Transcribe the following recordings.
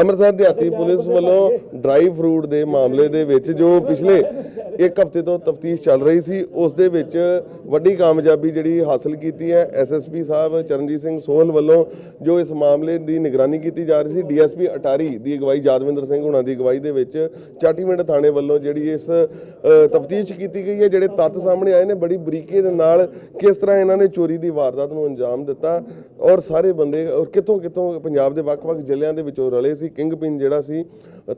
ਅੰਮ੍ਰਿਤਸਰ ਦਿਹਾਤੀ ਪੁਲਿਸ ਵੱਲੋਂ dry fruit ਦੇ ਮਾਮਲੇ ਦੇ ਵਿੱਚ ਜੋ ਪਿਛਲੇ ਇੱਕ ਹਫ਼ਤੇ ਤੋਂ ਤਫਤੀਸ਼ ਚੱਲ ਰਹੀ ਸੀ। ਉਸ ਦੇ ਵਿੱਚ ਵੱਡੀ ਕਾਮਯਾਬੀ ਜਿਹੜੀ ਹਾਸਲ ਕੀਤੀ ਹੈ ਐਸਐਸਪੀ ਸਾਹਿਬ ਚਰਨਜੀਤ ਸਿੰਘ ਸੋਹਲ ਵੱਲੋਂ, ਜੋ ਇਸ ਮਾਮਲੇ ਦੀ ਨਿਗਰਾਨੀ ਕੀਤੀ ਜਾ ਰਹੀ ਸੀ। ਡੀਐਸਪੀ ਅਟਾਰੀ ਦੀ ਅਗਵਾਈ ਯਾਦਵਿੰਦਰ ਸਿੰਘ ਹੁਣਾਂ ਦੀ ਅਗਵਾਈ ਦੇ ਵਿੱਚ ਚਾਟੀਮਿੰਡ ਥਾਣੇ ਵੱਲੋਂ ਜਿਹੜੀ ਇਸ ਤਫਤੀਸ਼ ਕੀਤੀ ਗਈ ਹੈ। ਜਿਹੜੇ ਤੱਤ ਸਾਹਮਣੇ ਆਏ ਨੇ, ਬੜੀ ਬਰੀਕੀ ਦੇ ਨਾਲ ਕਿਸ ਤਰ੍ਹਾਂ ਇਹਨਾਂ ਨੇ ਚੋਰੀ ਦੀ ਵਾਰਦਾਤ ਨੂੰ ਅੰਜਾਮ ਦਿੱਤਾ ਔਰ ਸਾਰੇ ਬੰਦੇ ਔਰ ਕਿੱਥੋਂ ਕਿੱਥੋਂ ਪੰਜਾਬ ਦੇ ਵੱਖ-ਵੱਖ ਜ਼ਿਲ੍ਹਿਆਂ ਦੇ ਵਿੱਚੋਂ ਰਲੇ ਸੀ। ਕਿੰਗ ਪਿੰਨ ਜਿਹੜਾ ਸੀ,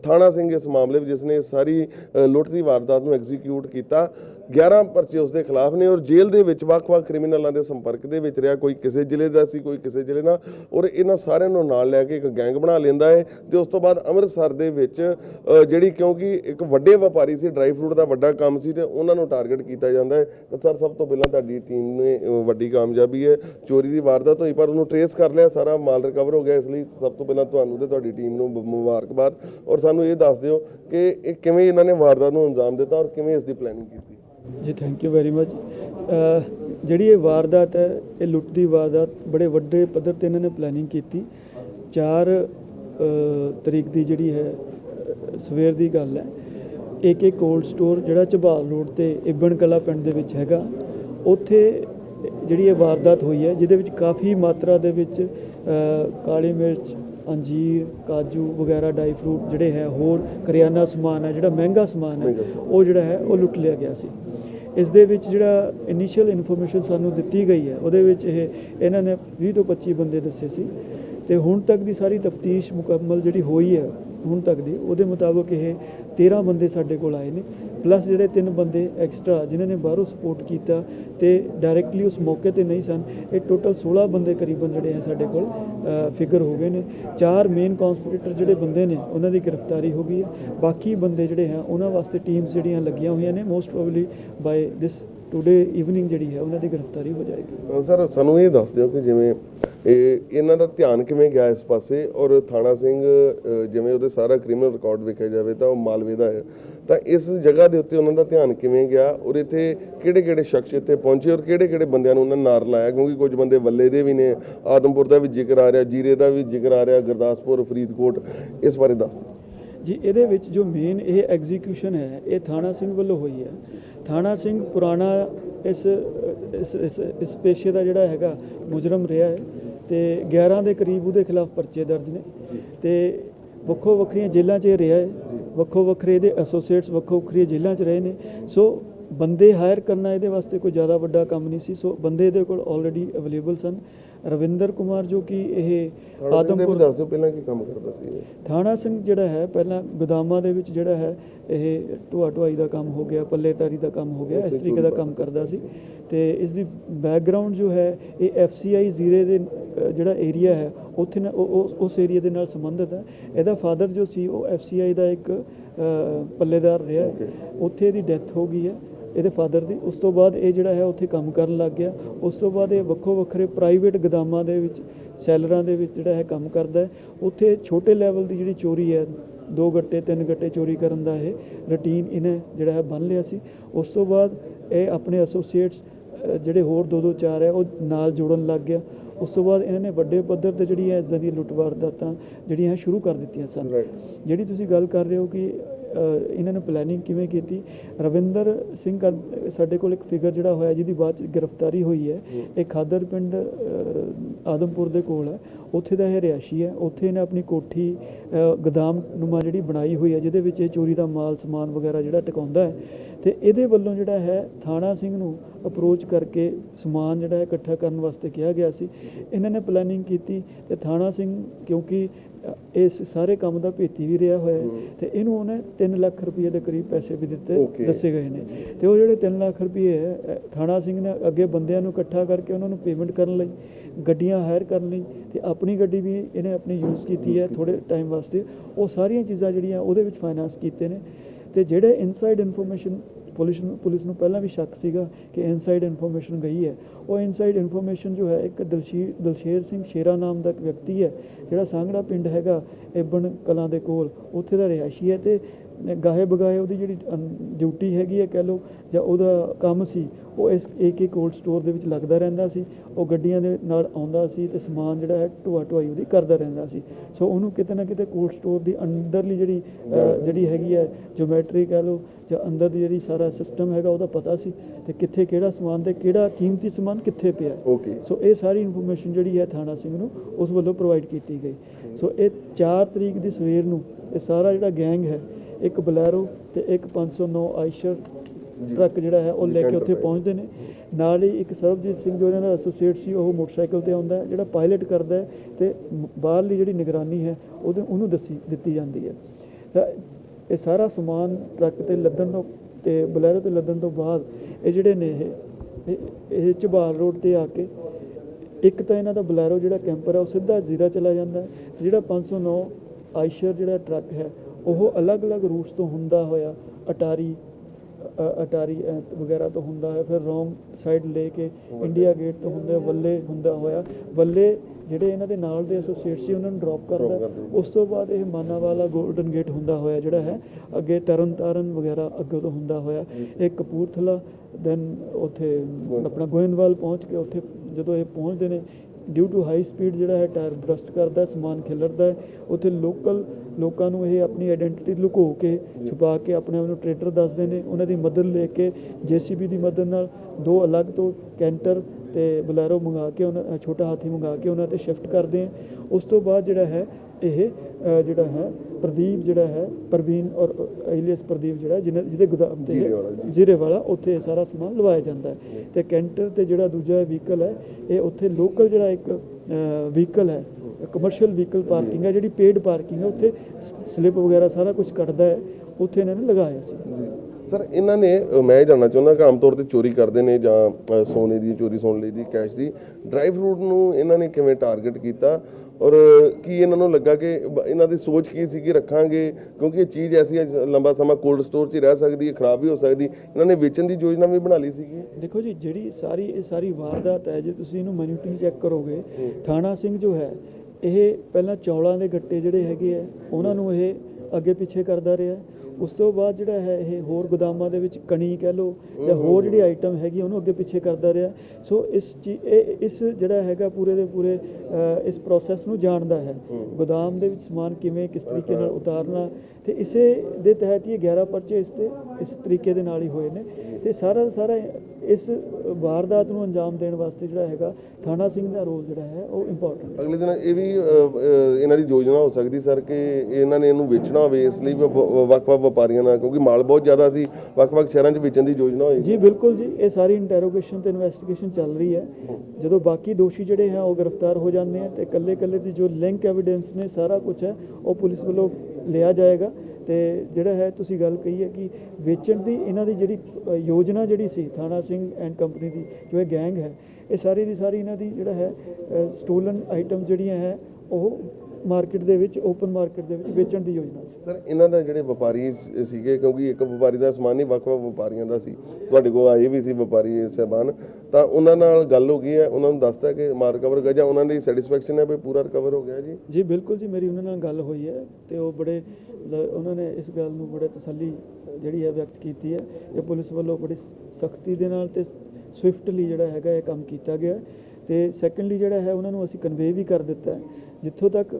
ਥਾਣਾ ਸਿੰਘ ਇਸ ਮਾਮਲੇ ਵਿੱਚ ਜਿਸਨੇ ਸਾਰੀ ਲੁੱਟ ਦੀ ਵਾਰਦਾਤ ਨੂੰ ਐਗਜ਼ੀਕਿਊਟ ਕੀਤਾ। 11 ਪਰਚੇ ਉਸ ਦੇ ਖਿਲਾਫ ਨੇ ਔਰ ਜੇਲ੍ਹ ਦੇ ਵਿੱਚ ਵੱਖ-ਵੱਖ ਕ੍ਰਿਮੀਨਲਾਂ ਦੇ ਸੰਪਰਕ ਦੇ ਵਿੱਚ ਰਿਹਾ। ਕੋਈ ਕਿਸੇ ਜ਼ਿਲ੍ਹੇ ਦਾ ਸੀ, ਕੋਈ ਕਿਸੇ ਜ਼ਿਲ੍ਹੇ ਨਾਲ ਔਰ ਇਹਨਾਂ ਸਾਰਿਆਂ ਨੂੰ ਨਾਲ ਲੈ ਕੇ ਇੱਕ ਗੈਂਗ ਬਣਾ ਲੈਂਦਾ ਹੈ ਤੇ ਉਸ ਤੋਂ ਬਾਅਦ ਅੰਮ੍ਰਿਤਸਰ ਦੇ ਵਿੱਚ ਜਿਹੜੀ ਕਿਉਂਕਿ ਇੱਕ ਵੱਡੇ ਵਪਾਰੀ ਸੀ, ਡਰਾਈ ਫਰੂਟ ਦਾ ਵੱਡਾ ਕੰਮ ਸੀ ਤੇ ਉਹਨਾਂ ਨੂੰ ਟਾਰਗੇਟ ਕੀਤਾ ਜਾਂਦਾ ਹੈ। ਤਾਂ ਸਰ, ਸਭ ਤੋਂ ਪਹਿਲਾਂ ਤੁਹਾਡੀ ਟੀਮ ਨੇ ਵੱਡੀ ਕਾਮਯਾਬੀ ਹੈ। ਚੋਰੀ ਦੀ ਵਾਰਦਾਤ ਹੋਈ, ਪਰ ਉਹਨੂੰ ਟਰੇਸ ਕਰ ਲਿਆ, ਸਾਰਾ ਮਾਲ ਰਿਕਵਰ ਹੋ ਗਿਆ ਇਸ ਲਈ ਸਭ ਤੋਂ ਪਹਿਲਾਂ ਤੁਹਾਨੂੰ ਤੇ ਤੁਹਾਡੀ ਟੀਮ ਨੂੰ ਮੁਬਾਰਕਬਾਦ। ਔਰ ਸਾਨੂੰ ਇਹ ਦੱਸ ਦਿਓ ਕਿ ਇਹ ਕਿਵੇਂ ਇਹਨਾਂ ਨੇ ਵਾਰਦਾਤ ਨੂੰ ਅੰਜਾਮ ਦਿੱਤਾ ਔਰ ਕਿਵੇਂ ਇਸ ਦੀ ਪਲੈਨਿੰਗ ਕੀਤੀ। ਜੀ ਥੈਂਕ ਯੂ ਵੈਰੀ ਮਚ ਜਿਹੜੀ ਇਹ ਵਾਰਦਾਤ ਹੈ, ਇਹ ਲੁੱਟ ਦੀ ਵਾਰਦਾਤ ਬੜੇ ਵੱਡੇ ਪੱਧਰ ਤੇ ਇਹਨਾਂ ਨੇ ਪਲੈਨਿੰਗ ਕੀਤੀ। 4 ਤਰੀਕ ਦੀ ਜਿਹੜੀ ਹੈ ਸਵੇਰ ਦੀ ਗੱਲ ਹੈ। ਇੱਕ ਇੱਕ ਕੋਲਡ ਸਟੋਰ ਜਿਹੜਾ ਝਬਾਲ ਰੋਡ ਤੇ ਇਬਨ ਕਲਾ ਪਿੰਡ ਦੇ ਵਿੱਚ ਹੈਗਾ। ਉੱਥੇ ਜਿਹੜੀ ਇਹ ਵਾਰਦਾਤ ਹੋਈ ਹੈ, ਜਿਹਦੇ ਵਿੱਚ ਕਾਫੀ ਮਾਤਰਾ ਦੇ ਵਿੱਚ ਕਾਲੀ ਮਿਰਚ ਅੰਜੀਰ ਕਾਜੂ ਵਗੈਰਾ ਡਾਈ ਫਰੂਟ ਜਿਹੜੇ ਹੈ ਹੋਰ ਕਰਿਆਨਾ ਸਮਾਨ ਹੈ ਜਿਹੜਾ ਮਹਿੰਗਾ ਸਮਾਨ ਹੈ ਉਹ ਜਿਹੜਾ ਹੈ ਉਹ ਲੁੱਟ ਲਿਆ ਗਿਆ ਸੀ। ਇਸ ਦੇ ਵਿੱਚ ਜਿਹੜਾ ਇਨੀਸ਼ੀਅਲ ਇਨਫੋਰਮੇਸ਼ਨ ਸਾਨੂੰ ਦਿੱਤੀ ਗਈ ਹੈ ਉਹਦੇ ਵਿੱਚ ਇਹ ਇਹਨਾਂ ਨੇ 20 ਤੋਂ 25 ਬੰਦੇ ਦੱਸੇ ਸੀ। ਤੇ ਹੁਣ ਤੱਕ ਦੀ ਸਾਰੀ ਤਫਤੀਸ਼ ਮੁਕੰਮਲ ਜਿਹੜੀ ਹੋਈ ਹੈ ਹੁਣ ਤੱਕ ਦੀ, ਉਹਦੇ ਮੁਤਾਬਕ ਇਹ 13 ਬੰਦੇ ਸਾਡੇ ਕੋਲ ਆਏ ਨੇ ਪਲੱਸ ਜਿਹੜੇ ਤਿੰਨ ਬੰਦੇ ਐਕਸਟਰਾ ਜਿਨ੍ਹਾਂ ਨੇ ਬਾਹਰੋਂ ਸਪੋਰਟ ਕੀਤਾ ਤੇ ਡਾਇਰੈਕਟਲੀ ਉਸ ਮੌਕੇ ਤੇ ਨਹੀਂ ਸਨ, ਇਹ ਟੋਟਲ 16 ਬੰਦੇ ਕਰੀਬਨ ਜਿਹੜੇ ਹੈ ਸਾਡੇ ਕੋਲ ਫਿਗਰ ਹੋ ਗਏ ਨੇ। ਚਾਰ ਮੇਨ ਕਨਸਪੀਰੇਟਰ ਜਿਹੜੇ ਬੰਦੇ ਨੇ, ਉਹਨਾਂ ਦੀ ਗ੍ਰਿਫਤਾਰੀ ਹੋ ਗਈ ਹੈ। ਬਾਕੀ ਬੰਦੇ ਜਿਹੜੇ ਹੈ ਉਹਨਾਂ ਵਾਸਤੇ ਟੀਮਸ ਜਿਹੜੀਆਂ ਲੱਗੀਆਂ ਹੋਈਆਂ ਨੇ most probably by this today evening ਜਿਹੜੀ ਹੈ, ਉਹਨਾਂ ਦੀ ਗ੍ਰਿਫਤਾਰੀ ਹੋ ਜਾਏਗੀ। ਸਰ ਸਾਨੂੰ ਇਹ ਦੱਸ ਦਿਓ ਕਿ ਜਿਵੇਂ ਇਹ ਇਹਨਾਂ ਦਾ ਧਿਆਨ ਕਿਵੇਂ ਗਿਆ ਇਸ ਪਾਸੇ? ਔਰ ਥਾਣਾ ਸਿੰਘ ਜਿਵੇਂ ਉਹਦੇ ਸਾਰਾ ਕ੍ਰਿਮੀਨਲ ਰਿਕਾਰਡ ਵੇਖਿਆ ਜਾਵੇ ਤਾਂ ਉਹ ਮਾਲਵੇ ਦਾ ਹੈ। ਤਾਂ ਇਸ ਜਗ੍ਹਾ ਦੇ ਉੱਤੇ ਉਹਨਾਂ ਦਾ ਧਿਆਨ ਕਿਵੇਂ ਗਿਆ? ਔਰ ਇੱਥੇ ਕਿਹੜੇ ਕਿਹੜੇ ਸ਼ਖਸ ਇੱਥੇ ਪਹੁੰਚੇ ਔਰ ਕਿਹੜੇ ਕਿਹੜੇ ਬੰਦਿਆਂ ਨੂੰ ਉਹਨਾਂ ਨੇ ਨਾਰ ਲਾਇਆ? ਕਿਉਂਕਿ ਕੁਝ ਬੰਦੇ ਵੱਲੇ ਦੇ ਵੀ ਨੇ, ਆਦਮਪੁਰ ਦਾ ਵੀ ਜ਼ਿਕਰ ਆ ਰਿਹਾ, ਜੀਰੇ ਦਾ ਵੀ ਜ਼ਿਕਰ ਆ ਰਿਹਾ, ਗੁਰਦਾਸਪੁਰ, ਫਰੀਦਕੋਟ, ਇਸ ਬਾਰੇ ਦੱਸ ਜੀ, ਇਹਦੇ ਵਿੱਚ ਜੋ ਮੇਨ ਇਹ ਐਗਜ਼ੀਕਿਊਸ਼ਨ ਹੈ, ਇਹ ਥਾਣਾ ਸਿੰਘ ਵੱਲੋਂ ਹੋਈ ਹੈ। ਥਾਣਾ ਸਿੰਘ ਪੁਰਾਣਾ ਇਸ ਇਸ ਇਸ ਇਸ ਪੇਸ਼ੇ ਦਾ ਜਿਹੜਾ ਹੈਗਾ, ਮੁਜਰਮ ਰਿਹਾ ਹੈ। ਤੇ 11 ਦੇ ਕਰੀਬ ਉਹਦੇ ਖਿਲਾਫ ਪਰਚੇ ਦਰਜ ਨੇ। ਤੇ ਵੱਖੋ ਵੱਖਰੀਆਂ ਜੇਲ੍ਹਾਂ 'ਚ ਇਹ ਰਿਹਾ ਹੈ। ਵੱਖੋ ਵੱਖਰੇ ਇਹਦੇ ਐਸੋਸੀਏਟਸ ਵੱਖੋ ਵੱਖਰੀਆਂ ਜੇਲ੍ਹਾਂ 'ਚ ਰਹੇ ਨੇ। ਸੋ ਬੰਦੇ ਹਾਇਰ ਕਰਨਾ ਇਹਦੇ ਵਾਸਤੇ ਕੋਈ ਜ਼ਿਆਦਾ ਵੱਡਾ ਕੰਮ ਨਹੀਂ ਸੀ ਸੋ ਬੰਦੇ ਇਹਦੇ ਕੋਲ ਆਲਰੇਡੀ ਅਵੇਲੇਬਲ ਸਨ। ਰਵਿੰਦਰ ਕੁਮਾਰ ਜੋ ਕਿ ਇਹ ਦੇ ਆਦਮਪੁਰ ਦੱਸ ਦਿਓ ਪਹਿਲਾਂ ਕੀ ਕੰਮ ਕਰਦਾ ਸੀ? ਥਾਣਾ ਸਿੰਘ ਜਿਹੜਾ ਹੈ ਪਹਿਲਾਂ ਗੋਦਾਮਾਂ ਦੇ ਵਿੱਚ ਜਿਹੜਾ ਹੈ ਇਹ ਢੋਆ ਢੁਆਈ ਦਾ ਕੰਮ ਹੋ ਗਿਆ ਪੱਲੇਦਾਰੀ ਦਾ ਕੰਮ ਹੋ ਗਿਆ ਇਸ ਤਰੀਕੇ ਦਾ ਕੰਮ ਕਰਦਾ ਸੀ। ਤੇ ਇਸ ਦੀ ਬੈਕਗ੍ਰਾਉਂਡ ਜੋ ਹੈ ਇਹ ਐਫਸੀਆਈ ਜ਼ੀਰੇ ਦੇ ਜਿਹੜਾ ਏਰੀਆ ਹੈ ਉੱਥੇ ਉਸ ਏਰੀਆ ਦੇ ਨਾਲ ਸੰਬੰਧਿਤ ਹੈ। ਇਹਦਾ ਫਾਦਰ ਜੋ ਸੀ ਉਹ ਐਫਸੀਆਈ ਦਾ ਇੱਕ ਪੱਲੇਦਾਰ ਰਿਹਾ। ਉੱਥੇ ਇਹਦੀ ਡੈਥ ਹੋ ਗਈ ਹੈ। ਇਹਦੇ ਫਾਦਰ ਦੀ। ਉਸ ਤੋਂ ਬਾਅਦ ਇਹ ਜਿਹੜਾ ਹੈ ਉੱਥੇ ਕੰਮ ਕਰਨ ਲੱਗ ਗਿਆ। ਉਸ ਤੋਂ ਬਾਅਦ ਇਹ ਵੱਖੋ ਵੱਖਰੇ ਪ੍ਰਾਈਵੇਟ ਗੋਦਾਮਾਂ ਦੇ ਵਿੱਚ ਸੈਲਰਾਂ ਦੇ ਵਿੱਚ ਜਿਹੜਾ ਹੈ ਕੰਮ ਕਰਦਾ ਹੈ। ਉੱਥੇ ਛੋਟੇ ਲੈਵਲ ਦੀ ਜਿਹੜੀ ਚੋਰੀ ਹੈ ਦੋ ਗੱਟੇ ਤਿੰਨ ਗੱਟੇ ਚੋਰੀ ਕਰਨ ਦਾ ਇਹ ਰੁਟੀਨ ਇਹਨੇ ਜਿਹੜਾ ਹੈ ਬੰਨ ਲਿਆ ਸੀ। ਉਸ ਤੋਂ ਬਾਅਦ ਇਹ ਆਪਣੇ ਐਸੋਸੀਏਟਸ ਜਿਹੜੇ ਹੋਰ ਦੋ ਦੋ ਚਾਰ ਹੈ ਉਹ ਨਾਲ ਜੋੜਨ ਲੱਗ ਗਿਆ। ਉਸ ਤੋਂ ਬਾਅਦ ਇਹਨਾਂ ਨੇ ਵੱਡੇ ਪੱਧਰ ਤੇ ਜਿਹੜੀ ਹੈ ਇਦਾਂ ਦੀ ਲੁੱਟ ਵਾਰਦਾਤਾਂ ਜਿਹੜੀਆਂ ਸ਼ੁਰੂ ਕਰ ਦਿੱਤੀਆਂ ਸਨ. ਜਿਹੜੀ ਤੁਸੀਂ ਗੱਲ ਕਰ ਰਹੇ ਹੋ ਕਿ ਇਹਨਾਂ ਨੇ ਪਲੈਨਿੰਗ ਕਿਵੇਂ ਕੀਤੀ? ਰਵਿੰਦਰ ਸਿੰਘ ਸਾਡੇ ਕੋਲ ਇੱਕ ਫਿਗਰ ਜਿਹੜਾ ਹੋਇਆ ਜਿਹਦੀ ਬਾਅਦ ਚ ਗ੍ਰਿਫਤਾਰੀ ਹੋਈ ਹੈ। ਇਹ ਖਾਦਰ ਪਿੰਡ ਆਦਮਪੁਰ ਦੇ ਕੋਲ ਹੈ। ਉੱਥੇ ਦਾ ਇਹ ਰਿਹਾਸ਼ੀ ਹੈ। ਉੱਥੇ ਇਹਨੇ ਆਪਣੀ ਕੋਠੀ ਗੋਦਾਮ ਨੁਮਾ ਜਿਹੜੀ ਬਣਾਈ ਹੋਈ ਹੈ ਜਿਹਦੇ ਵਿੱਚ ਇਹ ਚੋਰੀ ਦਾ ਮਾਲ ਸਮਾਨ ਵਗੈਰਾ ਜਿਹੜਾ ਟਿਕਾਉਂਦਾ ਹੈ। ਤੇ ਇਹਦੇ ਵੱਲੋਂ ਜਿਹੜਾ ਹੈ ਥਾਣਾ ਸਿੰਘ ਨੂੰ ਅਪਰੋਚ ਕਰਕੇ ਸਮਾਨ ਜਿਹੜਾ ਹੈ ਇਕੱਠਾ ਕਰਨ ਵਾਸਤੇ ਕਿਹਾ ਗਿਆ ਸੀ। ਇਹਨਾਂ ਨੇ ਪਲੈਨਿੰਗ ਕੀਤੀ ਤੇ ਥਾਣਾ ਸਿੰਘ ਕਿਉਂਕਿ ਇਸ ਸਾਰੇ ਕੰਮ ਦਾ ਭੇਤੀ ਵੀ ਰਿਹਾ ਹੋਇਆ ਤੇ ਇਹਨੂੰ ਉਹਨੇ 3 ਲੱਖ ਰੁਪਏ ਦੇ ਕਰੀਬ ਪੈਸੇ ਵੀ ਦਿੱਤੇ. ਦੱਸੇ ਗਏ ਨੇ। ਤੇ ਉਹ ਜਿਹੜੇ 3 ਲੱਖ ਰੁਪਏ ਥਾਣਾ ਸਿੰਘ ਨੇ ਅੱਗੇ ਬੰਦਿਆਂ ਨੂੰ ਇਕੱਠਾ ਕਰਕੇ ਉਹਨਾਂ ਨੂੰ ਪੇਮੈਂਟ ਕਰਨ ਲਈ ਗੱਡੀਆਂ ਹਾਇਰ ਕਰਨ ਲਈ ਤੇ ਆਪਣੀ ਗੱਡੀ ਵੀ ਇਹਨੇ ਆਪਣੀ ਯੂਜ਼ ਕੀਤੀ ਹੈ ਥੋੜੇ ਟਾਈਮ ਵਾਸਤੇ। ਉਹ ਸਾਰੀਆਂ ਚੀਜ਼ਾਂ ਜਿਹੜੀਆਂ ਉਹਦੇ ਵਿੱਚ ਫਾਈਨਾਂਸ ਕੀਤੇ ਨੇ। ਤੇ ਜਿਹੜੇ ਇਨਸਾਈਡ ਇਨਫੋਰਮੇਸ਼ਨ ਪੁਲਿਸ ਨੂੰ ਪੁਲਿਸ ਨੂੰ ਪਹਿਲਾਂ ਵੀ ਸ਼ੱਕ ਸੀਗਾ ਕਿ ਇਨਸਾਈਡ ਇਨਫੋਰਮੇਸ਼ਨ ਗਈ ਹੈ। ਉਹ ਇਨਸਾਈਡ ਇਨਫੋਰਮੇਸ਼ਨ ਜੋ ਹੈ ਇੱਕ ਦਲਸ਼ੀਰ ਦਲਸ਼ੇਰ ਸਿੰਘ ਸ਼ੇਰਾ ਨਾਮ ਦਾ ਇੱਕ ਵਿਅਕਤੀ ਹੈ ਜਿਹੜਾ ਸਾਂਗੜਾ ਪਿੰਡ ਹੈਗਾ ਇਬਨ ਕਲਾਂ ਦੇ ਕੋਲ। ਉੱਥੇ ਦਾ ਰਿਹਾਇਸ਼ੀ ਹੈ ਤੇ ਗਾਹੇ ਬਗਾਹੇ ਉਹਦੀ ਜਿਹੜੀ ਡਿਊਟੀ ਹੈਗੀ ਹੈ ਕਹਿ ਲਓ ਜਾਂ ਉਹਦਾ ਕੰਮ ਸੀ ਉਹ ਇਸ ਇੱਕ ਇੱਕ ਕੋਲਡ ਸਟੋਰ ਦੇ ਵਿੱਚ ਲੱਗਦਾ ਰਹਿੰਦਾ ਸੀ ਉਹ ਗੱਡੀਆਂ ਦੇ ਨਾਲ ਆਉਂਦਾ ਸੀ ਤੇ ਸਮਾਨ ਜਿਹੜਾ ਹੈ ਢੋਆ ਢੁਆਈ ਉਹਦੀ ਕਰਦਾ ਰਹਿੰਦਾ ਸੀ। ਸੋ ਉਹਨੂੰ ਕਿਤੇ ਨਾ ਕਿਤੇ ਕੋਲਡ ਸਟੋਰ ਦੀ ਅੰਦਰਲੀ ਜਿਹੜੀ ਜਿਹੜੀ ਹੈਗੀ ਹੈ ਜਿਓਮੈਟਰੀ ਕਹਿ ਲਓ ਜਾਂ ਅੰਦਰ ਦੀ ਜਿਹੜੀ ਸਾਰਾ ਸਿਸਟਮ ਹੈਗਾ ਉਹਦਾ ਪਤਾ ਸੀ ਤੇ ਕਿੱਥੇ ਕਿਹੜਾ ਸਮਾਨ ਤੇ ਕਿਹੜਾ ਕੀਮਤੀ ਸਮਾਨ ਕਿੱਥੇ ਪਿਆ। ਸੋ ਇਹ ਸਾਰੀ ਇਨਫੋਰਮੇਸ਼ਨ ਜਿਹੜੀ ਹੈ ਥਾਣਾ ਸਿੰਘ ਨੂੰ ਉਸ ਵੱਲੋਂ ਪ੍ਰੋਵਾਈਡ ਕੀਤੀ ਗਈ। ਸੋ ਇਹ 4 ਤਰੀਕ ਦੀ ਸਵੇਰ ਨੂੰ ਇਹ ਸਾਰਾ ਜਿਹੜਾ ਗੈਂਗ ਹੈ ਇੱਕ ਬਲੈਰੋ ਤੇ ਇੱਕ 509 ਆਇਸ਼ਰ ਟਰੱਕ ਜਿਹੜਾ ਹੈ, ਉਹ ਲੈ ਕੇ ਉੱਥੇ ਪਹੁੰਚਦੇ ਨੇ। ਨਾਲ ਹੀ ਇੱਕ ਸਰਬਜੀਤ ਸਿੰਘ ਜੋ ਇਹਨਾਂ ਦਾ ਐਸੋਸੀਏਟ ਸੀ, ਉਹ ਮੋਟਰਸਾਈਕਲ ਤੇ ਆਉਂਦਾ ਜਿਹੜਾ ਪਾਇਲਟ ਕਰਦਾ ਹੈ ਤੇ ਬਾਹਰਲੀ ਜਿਹੜੀ ਨਿਗਰਾਨੀ ਹੈ, ਉਹਦੇ, ਉਹਨੂੰ ਦੱਸੀ, ਦਿੱਤੀ ਜਾਂਦੀ ਹੈ। ਤਾਂ ਇਹ ਸਾਰਾ ਸਮਾਨ ਟਰੱਕ ਤੇ ਲੱਦਣ ਤੋਂ, ਤੇ ਬਲੈਰੋ ਤੇ ਲੱਦਣ ਤੋਂ ਬਾਅਦ ਇਹ ਜਿਹੜੇ ਨੇ ਇਹ, ਇਹ- ਇਹ ਝਬਾਲ ਰੋਡ ਤੇ ਆ ਕੇ ਇੱਕ ਤਾਂ ਇਹਨਾਂ ਦਾ ਬਲੈਰੋ ਜਿਹੜਾ ਕੈਂਪਰ ਹੈ, ਉਹ ਸਿੱਧਾ ਜ਼ੀਰਾ ਚਲਾ ਜਾਂਦਾ ਹੈ ਤੇ ਜਿਹੜਾ 509 ਆਇਸ਼ਰ ਜਿਹੜਾ ਟਰੱਕ ਹੈ ਉਹ ਅਲੱਗ-ਅਲੱਗ ਰੂਟਸ ਤੋਂ ਹੁੰਦਾ ਹੋਇਆ ਅਟਾਰੀ ਅਟਾਰੀ ਵਗੈਰਾ ਤੋਂ ਹੁੰਦਾ ਹੈ ਫਿਰ ਰੋਂਗ ਸਾਈਡ ਲੈ ਕੇ ਇੰਡੀਆ ਗੇਟ ਤੋਂ ਹੁੰਦਾ ਵੱਲੇ ਹੁੰਦਾ ਹੋਇਆ। ਵੱਲੇ ਜਿਹੜੇ ਇਹਨਾਂ ਦੇ ਨਾਲ ਦੇ ਐਸੋਸੀਏਟ ਸੀ ਉਹਨਾਂ ਨੂੰ ਡ੍ਰੌਪ ਕਰਦਾ। ਉਸ ਤੋਂ ਬਾਅਦ ਇਹ ਮਾਨਾਵਾਲਾ 골ਡਨ ਗੇਟ ਹੁੰਦਾ ਹੋਇਆ ਜਿਹੜਾ ਹੈ ਅੱਗੇ ਤਰਨ ਤਾਰਨ ਵਗੈਰਾ ਅੱਗੇ ਤੋਂ ਹੁੰਦਾ ਹੋਇਆ। ਇਹ ਕਪੂਰਥਲਾ ਦੈਨ ਉੱਥੇ ਆਪਣਾ ਗੋਇੰਦਵਾਲ ਪਹੁੰਚ ਕੇ ਉੱਥੇ ਜਦੋਂ ਇਹ ਪਹੁੰਚਦੇ ਨੇ ਡਿਊ ਟੂ ਹਾਈ ਸਪੀਡ ਜਿਹੜਾ ਹੈ ਟਾਇਰ ਬਰਸਟ ਕਰਦਾ ਹੈ, ਸਮਾਨ ਖਿਲਰਦਾ ਹੈ ਉੱਥੇ ਲੋਕਲ ਲੋਕਾਂ ਨੂੰ ਇਹ ਆਪਣੀ ਆਇਡੈਂਟੀਟੀ ਲੁਕੋ ਕੇ ਛੁਪਾ ਕੇ ਆਪਣੇ ਆਪ ਨੂੰ ਟ੍ਰੇਡਰ ਦੱਸਦੇ ਨੇ। ਉਹਨਾਂ ਦੀ ਮਦਦ ਲੈ ਕੇ ਜੀਸੀਬੀ ਦੀ ਮਦਦ ਨਾਲ ਦੋ ਅਲੱਗ ਤੋਂ ਕੈਂਟਰ ਤੇ ਬਲੈਰੋ ਮੰਗਾ ਕੇ ਉਹਨਾਂ ਛੋਟਾ ਹਾਥੀ ਮੰਗਾ ਕੇ ਉਹਨਾਂ ਤੇ ਸ਼ਿਫਟ ਕਰਦੇ ਆ। ਉਸ ਤੋਂ ਬਾਅਦ ਜਿਹੜਾ ਹੈ ਇਹ ਜਿਹੜਾ ਹੈ ਪ੍ਰਦੀਪ ਜਿਹੜਾ ਹੈ ਪ੍ਰਵੀਨ ਔਰ ਇਲੀਅਸ ਪ੍ਰਦੀਪ ਜਿਹੜਾ ਜਿਹਨੇ ਜਿਹਦੇ ਗੋਦਾਮ ਤੇ ਜੀਰੇ ਵਾਲਾ ਉੱਥੇ ਇਹ ਸਾਰਾ ਸਮਾਨ ਲਵਾਇਆ ਜਾਂਦਾ ਹੈ। ਤੇ ਕੈਂਟਰ ਤੇ ਜਿਹੜਾ ਦੂਜਾ ਵਹੀਕਲ ਹੈ ਇਹ ਉੱਥੇ ਲੋਕਲ ਜਿਹੜਾ ਇੱਕ ਵਹੀਕਲ ਹੈ ਕਮਰਸ਼ੀਅਲ ਵਹੀਕਲ ਪਾਰਕਿੰਗ ਹੈ ਜਿਹੜੀ ਪੇਡ ਪਾਰਕਿੰਗ ਹੈ ਉੱਥੇ ਸਲਿੱਪ ਵਗੈਰਾ ਸਾਰਾ ਕੁਝ ਕੱਢਦਾ ਹੈ ਉੱਥੇ ਇਹਨਾਂ ਨੇ ਲਗਾਇਆ ਸੀ। ਸਰ ਇਹਨਾਂ ਨੇ ਮੈਂ ਇਹ ਜਾਣਨਾ ਚਾਹੁੰਦਾ ਕਿ ਆਮ ਤੌਰ ਤੇ ਚੋਰੀ ਕਰਦੇ ਨੇ ਜਾਂ ਸੋਨੇ ਦੀ ਚੋਰੀ ਸੋਨ ਲਈ ਦੀ ਕੈਸ਼ ਦੀ ਡਰਾਈ ਫਰੂਟ ਨੂੰ ਇਹਨਾਂ ਨੇ ਕਿਵੇਂ ਟਾਰਗੇਟ ਕੀਤਾ? ਔਰ ਕੀ ਇਹਨਾਂ ਨੂੰ ਲੱਗਾ ਕਿ ਇਹਨਾਂ ਦੀ ਸੋਚ ਕੀ ਸੀ ਕਿ ਰੱਖਾਂਗੇ? ਕਿਉਂਕਿ ਇਹ ਚੀਜ਼ ਐਸੀ ਹੈ ਲੰਬਾ ਸਮਾਂ ਕੋਲਡ ਸਟੋਰ 'ਚ ਹੀ ਰਹਿ ਸਕਦੀ ਹੈ ਖਰਾਬ ਵੀ ਹੋ ਸਕਦੀ ਇਹਨਾਂ ਨੇ ਵੇਚਣ ਦੀ ਯੋਜਨਾ ਵੀ ਬਣਾ ਲਈ ਸੀਗੀ। ਦੇਖੋ ਜੀ ਜਿਹੜੀ ਸਾਰੀ ਇਹ ਸਾਰੀ ਵਾਰਦਾਤ ਹੈ ਜੇ ਤੁਸੀਂ ਇਹਨੂੰ ਮੈਨੂਟਲੀ ਚੈੱਕ ਕਰੋਗੇ ਥਾਣਾ ਸਿੰਘ ਜੋ ਹੈ ਇਹ ਪਹਿਲਾਂ ਚੌਲਾਂ ਦੇ ਗੱਟੇ ਜਿਹੜੇ ਹੈਗੇ ਆ ਉਹਨਾਂ ਨੂੰ ਇਹ ਅੱਗੇ ਪਿੱਛੇ ਕਰਦਾ ਰਿਹਾ। ਉਸ ਤੋਂ ਬਾਅਦ ਜਿਹੜਾ ਹੈ ਇਹ ਹੋਰ ਗੋਦਾਮਾਂ ਦੇ ਵਿੱਚ ਕਣੀ ਕਹਿ ਲਓ ਜਾਂ ਹੋਰ ਜਿਹੜੀ ਆਈਟਮ ਹੈਗੀ ਉਹਨੂੰ ਅੱਗੇ ਪਿੱਛੇ ਕਰਦਾ ਰਿਹਾ। ਸੋ ਇਸ ਚੀ ਇਹ ਇਸ ਜਿਹੜਾ ਹੈਗਾ ਪੂਰੇ ਦੇ ਪੂਰੇ ਇਸ ਪ੍ਰੋਸੈਸ ਨੂੰ ਜਾਣਦਾ ਹੈ। ਗੋਦਾਮ ਦੇ ਵਿੱਚ ਸਮਾਨ ਕਿਵੇਂ ਕਿਸ ਤਰੀਕੇ ਨਾਲ ਉਤਾਰਨਾ ਤੇ ਇਸੇ ਦੇ ਤਹਿਤ ਹੀ ਇਹ 11 ਪਰਚੇ ਇਸ ਤੇ ਇਸ ਤਰੀਕੇ ਦੇ ਨਾਲ ਹੀ ਹੋਏ ਨੇ। ਤੇ ਸਾਰਾ ਸਾਰਾ ਇਸ ਵਾਰਦਾਤ ਨੂੰ ਅੰਜਾਮ ਦੇਣ ਵਾਸਤੇ ਜਿਹੜਾ ਹੈਗਾ ਥਾਣਾ ਸਿੰਘ ਦਾ ਰੋਲ ਜਿਹੜਾ ਹੈ ਉਹ ਇੰਪੋਰਟੈਂਟ ਅਗਲੇ ਦਿਨ ਇਹ ਵੀ ਇਹਨਾਂ ਦੀ ਯੋਜਨਾ ਹੋ ਸਕਦੀ ਸਰ ਕਿ ਇਹਨਾਂ ਨੇ ਇਹਨੂੰ ਵੇਚਣਾ ਹੋਵੇ ਇਸ ਲਈ ਵੱਖ-ਵੱਖ ਵਪਾਰੀਆਂ ਨਾਲ ਕਿਉਂਕਿ ਮਾਲ ਬਹੁਤ ਜ਼ਿਆਦਾ ਸੀ ਵੱਖ-ਵੱਖ ਸ਼ਹਿਰਾਂ 'ਚ ਵੇਚਣ ਦੀ ਯੋਜਨਾ ਹੋਈ। ਜੀ ਬਿਲਕੁਲ ਜੀ ਇਹ ਸਾਰੀ ਇੰਟਰੋਗੇਸ਼ਨ ਤੇ ਇਨਵੈਸਟੀਗੇਸ਼ਨ ਚੱਲ ਰਹੀ ਹੈ। ਜਦੋਂ ਬਾਕੀ ਦੋਸ਼ੀ ਜਿਹੜੇ ਹੈ ਉਹ ਗ੍ਰਿਫਤਾਰ ਹੋ ਜਾਂਦੇ ਆ ਤੇ ਇਕੱਲੇ ਇਕੱਲੇ ਦੀ ਜੋ ਲਿੰਕ ਐਵੀਡੈਂਸ ਨੇ ਸਾਰਾ ਕੁਝ ਹੈ ਉਹ ਪੁਲਿਸ ਵੱਲੋਂ ਲਿਆ ਜਾਏਗਾ। ਤੇ ਜਿਹੜਾ ਹੈ ਤੁਸੀਂ ਗੱਲ ਕਹੀ ਹੈ ਕਿ ਵੇਚਣ ਦੀ, ਇਹਨਾਂ ਦੀ ਜਿਹੜੀ ਯੋਜਨਾ ਜਿਹੜੀ ਸੀ, ਥਾਣਾ ਸਿੰਘ ਐਂਡ ਕੰਪਨੀ ਦੀ, ਜੋ ਇਹ ਗੈਂਗ ਹੈ, ਇਹ ਸਾਰੀ ਦੀ ਸਾਰੀ ਇਹਨਾਂ ਦੀ ਜਿਹੜਾ ਹੈ ਸਟੋਲਨ ਆਈਟਮ ਜਿਹੜੀਆਂ ਹੈ, ਉਹ ਮਾਰਕੀਟ ਦੇ ਵਿੱਚ ਓਪਨ ਮਾਰਕੀਟ ਦੇ ਵਿੱਚ ਵੇਚਣ ਦੀ ਯੋਜਨਾ ਸੀ। ਸਰ ਇਹਨਾਂ ਦਾ ਜਿਹੜੇ ਵਪਾਰੀ ਸੀਗੇ ਕਿਉਂਕਿ ਇੱਕ ਵਪਾਰੀ ਦਾ ਸਮਾਨ ਨਹੀਂ ਵੱਖ-ਵੱਖ ਵਪਾਰੀਆਂ ਦਾ ਸੀ। ਤੁਹਾਡੇ ਕੋਲ ਆਏ ਵੀ ਸੀ ਵਪਾਰੀ ਸਹਿਬਾਨ ਤਾਂ ਉਹਨਾਂ ਨਾਲ ਗੱਲ ਹੋ ਗਈ ਹੈ ਉਹਨਾਂ ਨੂੰ ਦੱਸਤਾ ਕਿ ਮਾਲ ਰਿਕਵਰ ਗਿਆ ਜਾਂ ਉਹਨਾਂ ਦੀ ਸੈਟੀਸਫੈਕਸ਼ਨ ਹੈ ਵੀ ਪੂਰਾ ਰਿਕਵਰ ਹੋ ਗਿਆ ਜੀ? ਜੀ ਬਿਲਕੁਲ ਜੀ ਮੇਰੀ ਉਹਨਾਂ ਨਾਲ ਗੱਲ ਹੋਈ ਹੈ ਤੇ ਉਹ ਬੜੇ ਉਹਨਾਂ ਨੇ ਇਸ ਗੱਲ ਨੂੰ ਬੜੇ ਤਸੱਲੀ ਜਿਹੜੀ ਹੈ ਵਿਅਕਤ ਕੀਤੀ ਹੈ ਕਿ ਪੁਲਿਸ ਵੱਲੋਂ ਬੜੀ ਸਖਤੀ ਦੇ ਨਾਲ ਤੇ ਸਵਿਫਟਲੀ ਜਿਹੜਾ ਹੈਗਾ ਇਹ ਕੰਮ ਕੀਤਾ ਗਿਆ। ਤੇ ਸੈਕੰਡਲੀ ਜਿਹੜਾ ਹੈ ਉਹਨਾਂ ਨੂੰ ਅਸੀਂ ਕਨਵੇ ਵੀ ਕਰ ਦਿੱਤਾ ਹੈ ਜਿੱਥੋਂ ਤੱਕ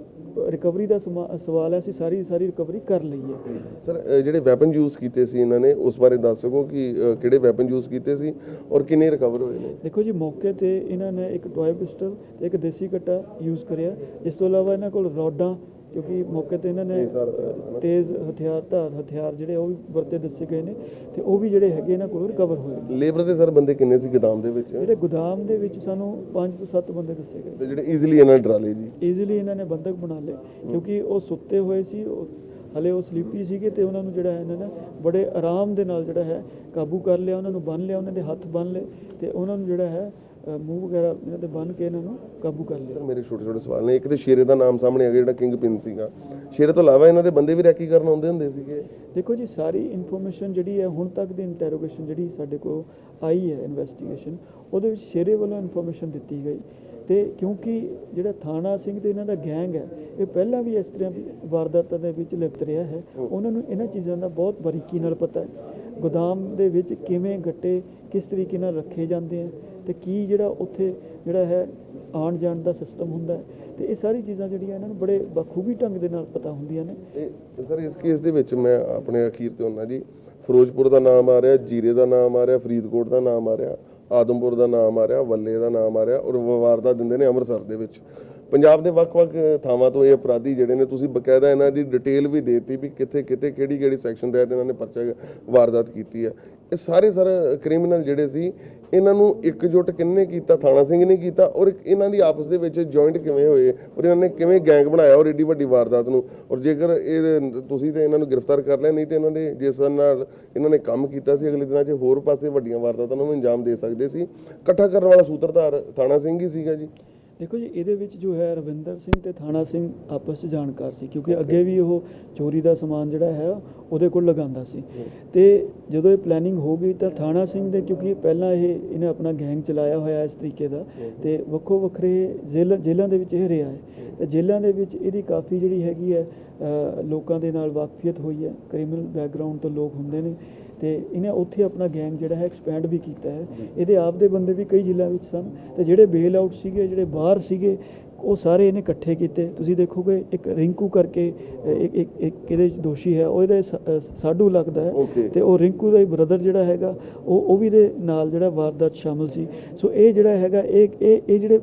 ਰਿਕਵਰੀ ਦਾ ਸਵਾਲ ਹੈ ਅਸੀਂ ਸਾਰੀ ਸਾਰੀ ਰਿਕਵਰੀ ਕਰ ਲਈ ਹੈ ਸਰ ਜਿਹੜੇ ਵੈਪਨ ਯੂਜ਼ ਕੀਤੇ ਸੀ ਇਹਨਾਂ ਨੇ ਉਸ ਬਾਰੇ ਦੱਸ ਸਕੋ ਕਿ ਕਿਹੜੇ ਵੈਪਨ ਯੂਜ਼ ਕੀਤੇ ਸੀ ਔਰ ਕਿੰਨੇ ਰਿਕਵਰ ਹੋਏ ਨੇ? ਦੇਖੋ ਜੀ ਮੌਕੇ ਤੇ ਇਹਨਾਂ ਨੇ ਇੱਕ ਟੋਏ ਪਿਸਟਲ ਤੇ ਇੱਕ ਦੇਸੀ ਕੱਟਾ ਯੂਜ਼ ਕਰਿਆ। ਇਸ ਤੋਂ ਇਲਾਵਾ ਇਹਨਾਂ ਕੋਲ ਰੋਡਾਂ ਕਿਉਂਕਿ ਮੌਕੇ ਤੇ ਇਹਨਾਂ ਨੇ ਤੇਜ਼ ਹਥਿਆਰ ਧਾਰ ਹਥਿਆਰ ਜਿਹੜੇ ਉਹ ਵੀ ਵਰਤੇ ਦੱਸੇ ਗਏ ਨੇ ਤੇ ਉਹ ਵੀ ਜਿਹੜੇ ਹੈਗੇ ਇਹਨਾਂ ਕੋਲ ਰਿਕਵਰ ਹੋਏ ਨੇ। ਲੇਬਰ ਦੇ ਸਰ ਬੰਦੇ ਕਿੰਨੇ ਸੀ ਗੋਦਾਮ ਦੇ ਵਿੱਚ? ਜਿਹੜੇ ਗੋਦਾਮ ਦੇ ਵਿੱਚ ਸਾਨੂੰ 5 ਤੋਂ 7 ਬੰਦੇ ਦੱਸੇ ਗਏ ਤੇ ਜਿਹੜੇ ਈਜ਼ੀਲੀ ਇਹਨਾਂ ਨੇ ਡਰਾ ਲਏ ਜੀ। ਈਜ਼ੀਲੀ ਇਹਨਾਂ ਨੇ ਬੰਦਕ ਬਣਾ ਲਏ ਕਿਉਂਕਿ ਉਹ ਸੁੱਤੇ ਹੋਏ ਸੀ ਉਹ ਹਲੇ ਉਹ ਸਲੀਪੀ ਸੀਗੇ ਤੇ ਉਹਨਾਂ ਨੂੰ ਜਿਹੜਾ ਹੈ ਇਹਨਾਂ ਨੇ ਬੜੇ ਆਰਾਮ ਦੇ ਨਾਲ ਜਿਹੜਾ ਹੈ ਕਾਬੂ ਕਰ ਲਿਆ ਉਹਨਾਂ ਨੂੰ ਬੰਨ ਲਿਆ ਉਹਨਾਂ ਦੇ ਹੱਥ ਬੰਨ ਲਏ ਤੇ ਉਹਨਾਂ ਨੂੰ ਜਿਹੜਾ ਹੈ ਮੂੰਹ ਵਗੈਰਾ ਇਹਨਾਂ ਤੇ ਬੰਨ ਕੇ ਇਹਨਾਂ ਨੂੰ ਕਾਬੂ ਕਰ ਲਿਆ। ਸਰ ਮੇਰੇ ਛੋਟੇ ਛੋਟੇ ਸਵਾਲ ਨੇ। ਇੱਕ ਤੇ ਸ਼ੇਰੇ ਦਾ ਨਾਮ ਸਾਹਮਣੇ ਆ ਗਿਆ ਜਿਹੜਾ ਕਿੰਗ ਪਿਨ ਸੀਗਾ। ਸ਼ੇਰੇ ਤੋਂ ਇਲਾਵਾ ਇਹਨਾਂ ਦੇ ਬੰਦੇ ਵੀ ਰੈਕੀ ਕਰਨ ਆਉਂਦੇ ਹੁੰਦੇ ਸੀਗੇ। ਦੇਖੋ ਜੀ ਸਾਰੀ ਇਨਫੋਰਮੇਸ਼ਨ ਜਿਹੜੀ ਹੈ ਹੁਣ ਤੱਕ ਦੀ ਇੰਟਰੋਗੇਸ਼ਨ ਜਿਹੜੀ ਸਾਡੇ ਕੋਲ ਆਈ ਹੈ ਇਨਵੈਸਟੀਗੇਸ਼ਨ ਉਹਦੇ ਵਿੱਚ ਸ਼ੇਰੇ ਵੱਲੋਂ ਇਨਫੋਰਮੇਸ਼ਨ ਦਿੱਤੀ ਗਈ। ਤੇ ਕਿਉਂਕਿ ਜਿਹੜਾ ਥਾਣਾ ਸਿੰਘ ਤੇ ਇਹਨਾਂ ਦਾ ਗੈਂਗ ਹੈ ਇਹ ਪਹਿਲਾਂ ਵੀ ਇਸ ਤਰ੍ਹਾਂ ਦੀ ਵਾਰਦਾਤਾਂ ਦੇ ਵਿੱਚ ਲਿਪਤ ਰਿਹਾ ਹੈ। ਉਹਨਾਂ ਨੂੰ ਇਹਨਾਂ ਚੀਜ਼ਾਂ ਦਾ ਬਹੁਤ ਬਾਰੀਕੀ ਨਾਲ ਪਤਾ ਹੈ। ਗੋਦਾਮ ਦੇ ਵਿੱਚ ਕਿਵੇਂ ਗੱਟੇ ਕਿਸ ਤਰੀਕੇ ਨਾਲ ਰੱਖੇ ਜਾਂਦੇ ਆ ਤੇ ਕੀ ਜਿਹੜਾ ਉੱਥੇ ਜਿਹੜਾ ਹੈ ਆਉਣ ਜਾਣ ਦਾ ਸਿਸਟਮ ਹੁੰਦਾ ਤੇ ਇਹ ਸਾਰੀ ਚੀਜ਼ਾਂ ਜਿਹੜੀਆਂ ਇਹਨਾਂ ਨੂੰ ਬੜੇ ਬਖੂਬੀ ਢੰਗ ਦੇ ਨਾਲ ਪਤਾ ਹੁੰਦੀਆਂ ਨੇ। ਇਹ ਸਰ, ਇਸ ਕੇਸ ਦੇ ਵਿੱਚ ਮੈਂ ਆਪਣੇ ਅਖੀਰ ਤੇ ਹੁੰਨਾ ਜੀ। ਫਿਰੋਜ਼ਪੁਰ ਦਾ ਨਾਮ ਆ ਰਿਹਾ, ਜੀਰੇ ਦਾ ਨਾਮ ਆ ਰਿਹਾ, ਫਰੀਦਕੋਟ ਦਾ ਨਾਮ ਆ ਰਿਹਾ, ਆਦਮਪੁਰ ਦਾ ਨਾਮ ਆ ਰਿਹਾ, ਵੱਲੇ ਦਾ ਨਾਮ ਆ ਰਿਹਾ ਔਰ ਵਾਰਦਾਤ ਦਿੰਦੇ ਨੇ ਅੰਮ੍ਰਿਤਸਰ ਦੇ ਵਿੱਚ। ਪੰਜਾਬ ਦੇ ਵੱਖ-ਵੱਖ ਥਾਵਾਂ ਤੋਂ ਇਹ ਅਪਰਾਧੀ ਜਿਹੜੇ ਨੇ, ਤੁਸੀਂ ਬਕਾਇਦਾ ਇਹਨਾਂ ਦੀ ਡਿਟੇਲ ਵੀ ਦੇਤੀ ਵੀ ਕਿੱਥੇ ਕਿੱਥੇ ਕਿਹੜੀ ਕਿਹੜੀ ਸੈਕਸ਼ਨ ਦੇ ਤਹਿਤ ਇਹਨਾਂ ਨੇ ਪਰਚਾ ਵਾਰਦਾਤ ਕੀਤੀ ਹੈ। ਇਹ ਸਾਰੇ ਸਰ ਕ੍ਰਿਮੀਨਲ ਜਿਹੜੇ ਸੀ, ਇਹਨਾਂ ਨੂੰ ਇਕਜੁੱਟ ਕਿੰਨੇ ਕੀਤਾ, ਥਾਣਾ ਸਿੰਘ ਨੇ ਕੀਤਾ ਔਰ ਇਹਨਾਂ ਦੀ ਆਪਸ ਦੇ ਵਿੱਚ ਜੁਆਇੰਟ ਕਿਵੇਂ ਹੋਏ ਔਰ ਇਹਨਾਂ ਨੇ ਕਿਵੇਂ ਗੈਂਗ ਬਣਾਇਆ ਔਰ ਏਡੀ ਵੱਡੀ ਵਾਰਦਾਤ ਨੂੰ ਔਰ ਜੇਕਰ ਇਹ ਤੁਸੀਂ ਤੇ ਇਹਨਾਂ ਨੂੰ ਗ੍ਰਿਫਤਾਰ ਕਰ ਲਿਆ, ਨਹੀਂ ਤੇ ਇਹਨਾਂ ਦੇ ਜਿਸ ਨਾਲ ਇਹਨਾਂ ਨੇ ਕੰਮ ਕੀਤਾ ਸੀ, ਅਗਲੇ ਦਿਨਾਂ 'ਚ ਹੋਰ ਪਾਸੇ ਵੱਡੀਆਂ ਵਾਰਦਾਤਾਂ ਨੂੰ ਵੀ ਅੰਜਾਮ ਦੇ ਸਕਦੇ ਸੀ। ਇਕੱਠਾ ਕਰਨ ਵਾਲਾ ਸੂਤਰਧਾਰ ਥਾਣਾ ਸਿੰਘ ਹੀ ਸੀਗਾ ਜੀ। ਦੇਖੋ ਜੀ ਇਹਦੇ ਵਿੱਚ ਜੋ ਹੈ ਰਵਿੰਦਰ ਸਿੰਘ ਤੇ ਥਾਣਾ ਸਿੰਘ ਆਪਸ 'ਚ ਜਾਣਕਾਰ ਸੀ ਕਿਉਂਕਿ ਅੱਗੇ ਵੀ ਉਹ ਚੋਰੀ ਦਾ ਸਮਾਨ ਜਿਹੜਾ ਹੈ ਉਹਦੇ ਕੋਲ ਲਗਾਉਂਦਾ ਸੀ। ਤੇ ਜਦੋਂ ਇਹ ਪਲੈਨਿੰਗ ਹੋ ਗਈ ਤਾਂ ਥਾਣਾ ਸਿੰਘ ਦੇ ਕਿਉਂਕਿ ਪਹਿਲਾਂ ਇਹ ਇਹਨੇ ਆਪਣਾ ਗੈਂਗ ਚਲਾਇਆ ਹੋਇਆ ਇਸ ਤਰੀਕੇ ਦਾ ਤੇ ਵੱਖੋ ਵੱਖਰੇ ਜੇਲ੍ਹ ਜੇਲ੍ਹਾਂ ਦੇ ਵਿੱਚ ਇਹ ਰਿਹਾ ਹੈ। ਤੇ ਜੇਲ੍ਹਾਂ ਦੇ ਵਿੱਚ ਇਹਦੀ ਕਾਫੀ ਜਿਹੜੀ ਹੈਗੀ ਹੈ ਲੋਕਾਂ ਦੇ ਨਾਲ ਵਾਕਫੀਅਤ ਹੋਈ ਹੈ। ਕ੍ਰਿਮੀਨਲ ਬੈਕਗ੍ਰਾਉਂਡ ਤੋਂ ਲੋਕ ਹੁੰਦੇ ਨੇ ਤੇ ਇਹਨੇ ਉੱਥੇ ਆਪਣਾ ਗੈਂਗ ਜਿਹੜਾ ਹੈ ਐਕਸਪੈਂਡ ਵੀ ਕੀਤਾ ਹੈ। ਇਹਦੇ ਆਪ ਦੇ ਬੰਦੇ ਵੀ ਕਈ ਜ਼ਿਲ੍ਹਿਆਂ ਵਿੱਚ ਸਨ ਤੇ ਜਿਹੜੇ ਬੇਲ ਆਊਟ ਸੀਗੇ ਜਿਹੜੇ ਬਾਹਰ ਸੀਗੇ ਉਹ ਸਾਰੇ ਇਹਨੇ ਇਕੱਠੇ ਕੀਤੇ। ਤੁਸੀਂ ਦੇਖੋਗੇ ਇੱਕ ਰਿੰਕੂ ਕਰਕੇ ਇੱਕ ਇੱਕ ਇੱਕ ਇਹਦੇ ਵਿੱਚ ਦੋਸ਼ੀ ਹੈ। ਉਹ ਇਹਦੇ ਸਾਡੂ ਲੱਗਦਾ ਹੈ. ਤੇ ਉਹ ਰਿੰਕੂ ਦਾ ਹੀ ਬ੍ਰਦਰ ਜਿਹੜਾ ਹੈਗਾ ਉਹ ਉਹ ਵੀ ਦੇ ਨਾਲ ਜਿਹੜਾ ਵਾਰਦਾਤ ਸ਼ਾਮਲ ਸੀ। ਸੋ ਇਹ ਜਿਹੜਾ ਹੈਗਾ ਇਹ ਇਹ ਇਹ ਜਿਹੜੇ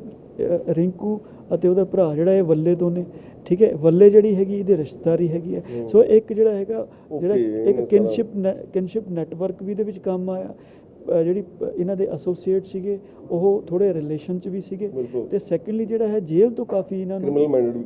ਰਿੰਕੂ ਅਤੇ ਉਹਦਾ ਭਰਾ ਜਿਹੜਾ ਇਹ ਵੱਲੇ ਤੋਂ ਨੇ ਠੀਕ ਹੈ ਵੱਲੇ ਜਿਹੜੀ ਹੈਗੀ ਇਹਦੀ ਰਿਸ਼ਤੇਦਾਰੀ ਹੈਗੀ ਹੈ। ਸੋ ਇੱਕ ਜਿਹੜਾ ਹੈਗਾ ਜਿਹੜਾ ਇੱਕ ਕਿਨਸ਼ਿਪ ਕਿਨਸ਼ਿਪ ਨੈਟਵਰਕ ਵੀ ਦੇ ਵਿੱਚ ਕੰਮ ਆਇਆ। ਜਿਹੜੀ ਇਹਨਾਂ ਦੇ ਐਸੋਸੀਏਟ ਸੀਗੇ ਉਹ ਥੋੜੇ ਰਿਲੇਸ਼ਨ ਚ ਵੀ ਸੀਗੇ। ਤੇ ਸੈਕੰਡਲੀ ਜਿਹੜਾ ਹੈ ਜੇਲ੍ਹ ਤੋਂ ਕਾਫੀ ਇਹਨਾਂ ਨੂੰ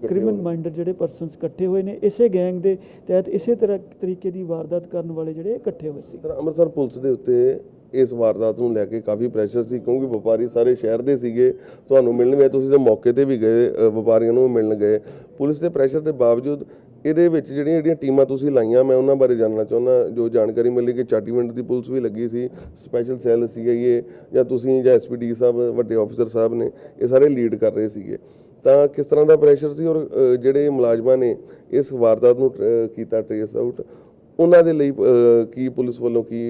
ਕ੍ਰਿਮੀਨਲ। ਮਾਈਂਡਡ ਜਿਹੜੇ ਪਰਸਨਸ ਇਕੱਠੇ ਹੋਏ ਨੇ ਇਸੇ ਗੈਂਗ ਦੇ ਤਹਿਤ ਇਸੇ ਤਰ੍ਹਾਂ ਤਰੀਕੇ ਦੀ ਵਾਰਦਾਤ ਕਰਨ ਵਾਲੇ ਜਿਹੜੇ ਇਕੱਠੇ ਹੋਏ ਸੀ ਸਰ ਅੰਮ੍ਰਿਤਸਰ ਪੁਲਿਸ ਦੇ ਉੱਤੇ ਇਸ ਵਾਰਦਾਤ ਨੂੰ ਲੈ ਕੇ ਕਾਫੀ ਪ੍ਰੈਸ਼ਰ ਸੀ ਕਿਉਂਕਿ ਵਪਾਰੀ ਸਾਰੇ ਸ਼ਹਿਰ ਦੇ ਸੀਗੇ ਤੁਹਾਨੂੰ ਮਿਲਣ ਗਏ ਤੁਸੀਂ ਤਾਂ ਮੌਕੇ ਤੇ ਵੀ ਗਏ ਵਪਾਰੀਆਂ ਨੂੰ ਮਿਲਣ ਗਏ ਪੁਲਿਸ ਦੇ ਪ੍ਰੈਸ਼ਰ ਦੇ ਬਾਵਜੂਦ ਇਹਦੇ ਵਿੱਚ ਜਿਹੜੀਆਂ ਜਿਹੜੀਆਂ ਟੀਮਾਂ ਤੁਸੀਂ ਲਾਈਆਂ ਮੈਂ ਉਹਨਾਂ ਬਾਰੇ ਜਾਣਨਾ ਚਾਹੁੰਦਾ। ਜੋ ਜਾਣਕਾਰੀ ਮਿਲੀ ਕਿ ਚਾਟੀਵਿੰਡ ਦੀ ਪੁਲਿਸ ਵੀ ਲੱਗੀ ਸੀ ਸਪੈਸ਼ਲ ਸੈੱਲ ਸੀਆਈਏ ਜਾਂ ਤੁਸੀਂ ਜਾਂ ਐਸਪੀਡੀ ਸਾਹਿਬ ਵੱਡੇ ਆਫੀਸਰ ਸਾਹਿਬ ਨੇ ਇਹ ਸਾਰੇ ਲੀਡ ਕਰ ਰਹੇ ਸੀਗੇ। ਤਾਂ ਕਿਸ ਤਰ੍ਹਾਂ ਦਾ ਪ੍ਰੈਸ਼ਰ ਸੀ ਔਰ ਜਿਹੜੇ ਮੁਲਾਜ਼ਮਾਂ ਨੇ ਇਸ ਵਾਰਦਾਤ ਨੂੰ ਅ, ਕੀਤਾ ਟ੍ਰੇਸ ਆਊਟ ਉਹਨਾਂ ਦੇ ਲਈ ਕੀ ਪੁਲਿਸ ਵੱਲੋਂ ਕੀ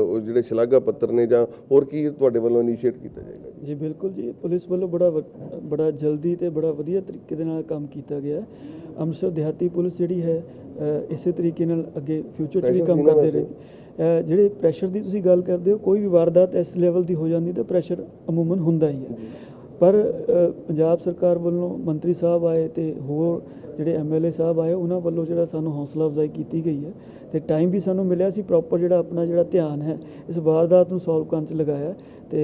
ਉਹ ਜਿਹੜੇ ਸ਼ਲਾਘਾ ਪੱਤਰ ਨੇ ਜਾਂ ਹੋਰ ਕੀ ਤੁਹਾਡੇ ਵੱਲੋਂ ਇਨੀਸ਼ੀਏਟ ਕੀਤਾ ਜਾਏਗਾ? ਜੀ ਬਿਲਕੁਲ ਜੀ। ਪੁਲਿਸ ਵੱਲੋਂ ਬੜਾ ਵ- ਬੜਾ ਜਲਦੀ ਤੇ ਬੜਾ ਵਧੀਆ ਤਰੀਕੇ ਦੇ ਨਾਲ ਕੰਮ ਕੀਤਾ ਗਿਆ। ਅੰਮ੍ਰਿਤਸਰ ਦਿਹਾਤੀ ਪੁਲਿਸ ਜਿਹੜੀ ਹੈ ਇਸੇ ਤਰੀਕੇ ਨਾਲ ਅੱਗੇ ਫਿਊਚਰ 'ਚ ਵੀ ਕੰਮ ਕਰਦੇ? ਰਹੇ ਜਿਹੜੇ ਪ੍ਰੈਸ਼ਰ ਦੀ ਤੁਸੀਂ ਗੱਲ ਕਰਦੇ ਹੋ ਕੋਈ ਵੀ ਵਾਰਦਾਤ ਇਸ ਲੈਵਲ ਦੀ ਹੋ ਜਾਂਦੀ ਤਾਂ ਪ੍ਰੈਸ਼ਰ ਅਮੂਮਨ ਹੁੰਦਾ ਹੀ ਹੈ ਪਰ ਪੰਜਾਬ ਸਰਕਾਰ ਵੱਲੋਂ ਮੰਤਰੀ ਸਾਹਿਬ ਆਏ ਤੇ ਹੋਰ ਜਿਹੜੇ ਐਮਐਲਏ ਸਾਹਿਬ ਆਏ ਉਹਨਾਂ ਵੱਲੋਂ ਜਿਹੜਾ ਸਾਨੂੰ ਹੌਸਲਾ ਅਫਜ਼ਾਈ ਕੀਤੀ ਗਈ ਹੈ ਤੇ ਟਾਈਮ ਵੀ ਸਾਨੂੰ ਮਿਲਿਆ ਸੀ ਪ੍ਰੋਪਰ ਜਿਹੜਾ ਆਪਣਾ ਜਿਹੜਾ ਧਿਆਨ ਹੈ ਇਸ ਵਾਰਦਾਤ ਨੂੰ ਸੋਲਵ ਕਰਨ 'ਚ ਲਗਾਇਆ ਤੇ